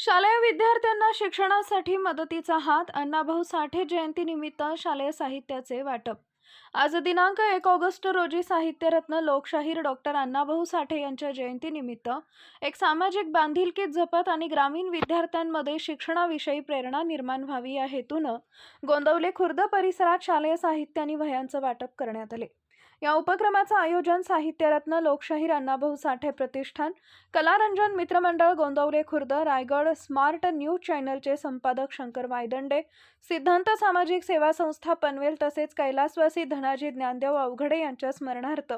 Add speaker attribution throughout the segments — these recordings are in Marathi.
Speaker 1: शालेय विद्यार्थ्यांना शिक्षणासाठी मदतीचा हात अण्णाभाऊ साठे जयंतीनिमित्त शालेय साहित्याचे वाटप आज दिनांक एक ऑगस्ट रोजी साहित्यरत्न लोकशाहीर डॉक्टर अण्णाभाऊ साठे यांच्या जयंतीनिमित्त एक सामाजिक बांधिलकीत जपत आणि ग्रामीण विद्यार्थ्यांमध्ये शिक्षणाविषयी प्रेरणा निर्माण व्हावी या हेतूनं गोंदवले खुर्द परिसरात शालेय साहित्य आणि वह्यांचं वाटप करण्यात आले. या उपक्रमाचं आयोजन साहित्यरत्न लोकशाहीर अण्णाभाऊ साठे प्रतिष्ठान कलारंजन मित्रमंडळ गोंदवले खुर्द रायगड स्मार्ट न्यूज चॅनलचे संपादक शंकर वायदंडे सिद्धांत सामाजिक सेवा संस्था पनवेल तसेच कैलासवासी धनाजी ज्ञानदेव अवघडे यांच्या स्मरणार्थ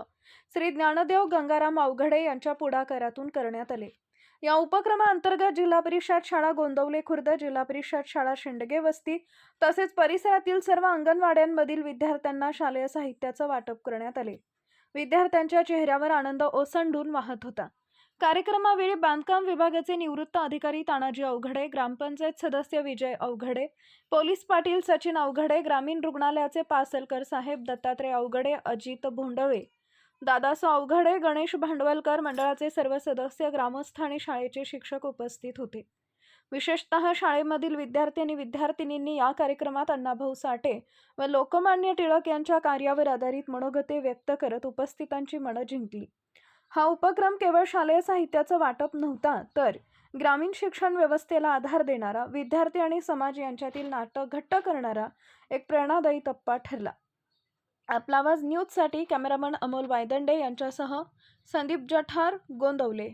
Speaker 1: श्री ज्ञानदेव गंगाराम अवघडे यांच्या पुढाकारातून करण्यात आले. या उपक्रमाअंतर्गत जिल्हा परिषद शाळा गोंदवले खुर्द जिल्हा परिषद शाळा शिंडगे वस्ती तसेच परिसरातील सर्व अंगणवाड्यांमधील विद्यार्थ्यांना शालेय साहित्याचं वाटप करण्यात आले. विद्यार्थ्यांच्या चेहऱ्यावर आनंद ओसंडून वाहत होता. कार्यक्रमावेळी बांधकाम विभागाचे निवृत्त अधिकारी तानाजी अवघडे ग्रामपंचायत सदस्य विजय अवघडे पोलीस पाटील सचिन अवघडे ग्रामीण रुग्णालयाचे पासलकर साहेब दत्तात्रय अवघडे अजित भोंडवे दादासो अवघडे गणेश भांडवलकर मंडळाचे सर्व सदस्य ग्रामस्थ आणि शाळेचे शिक्षक उपस्थित होते. विशेषतः शाळेमधील विद्यार्थी आणि विद्यार्थिनींनी या कार्यक्रमात अण्णाभाऊ साठे व लोकमान्य टिळक यांच्या कार्यावर आधारित मनोगते व्यक्त करत उपस्थितांची मनं जिंकली. हा उपक्रम केवळ शालेय साहित्याचं वाटप नव्हता तर ग्रामीण शिक्षण व्यवस्थेला आधार देणारा विद्यार्थी आणि समाज यांच्यातील नाटक घट्ट करणारा एक प्रेरणादायी टप्पा ठरला. आपला आवाज न्यूजसाठी कॅमेरामन अमोल वायदंडे यांच्यासह संदीप जठार गोंदवले.